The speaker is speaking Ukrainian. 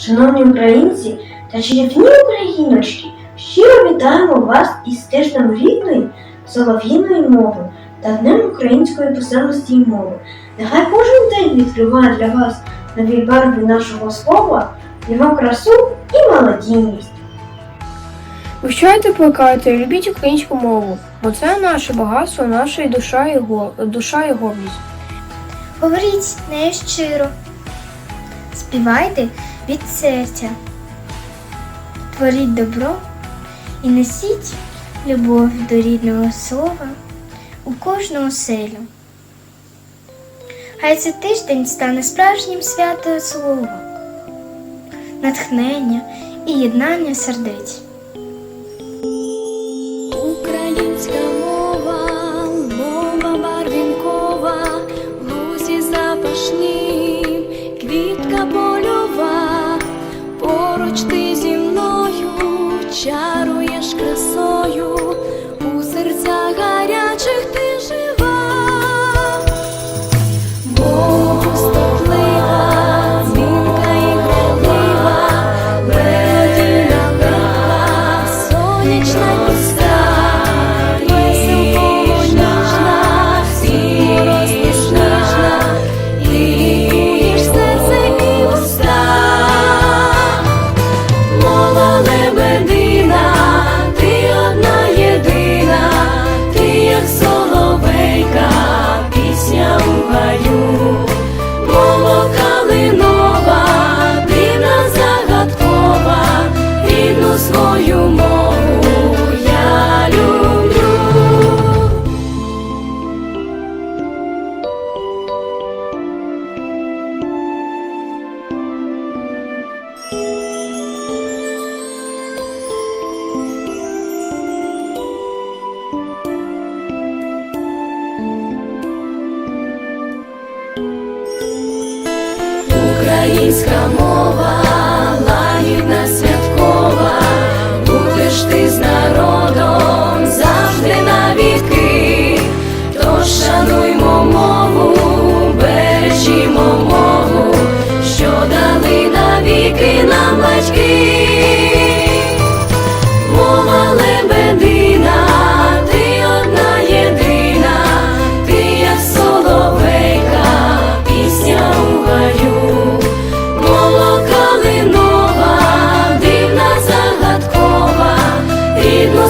Шановні українці та чарівні україночки, щиро вітаємо вас із тижнем рідної солов'їної мови та Днем української писемності і мови. Нехай кожен день відкриває для вас нові барви нашого слова, його красу і молодійність. Вивчайте, плекайте, любіть українську мову, бо це наше багатство, наша і душа і, го- душа і гордість. Говоріть нею щиро, співайте від серця, творіть добро і несіть любов до рідного слова у кожну оселю. Хай цей тиждень стане справжнім святою слова, натхнення і єднання сердець. Ти зі мною чаруєш Українська мова,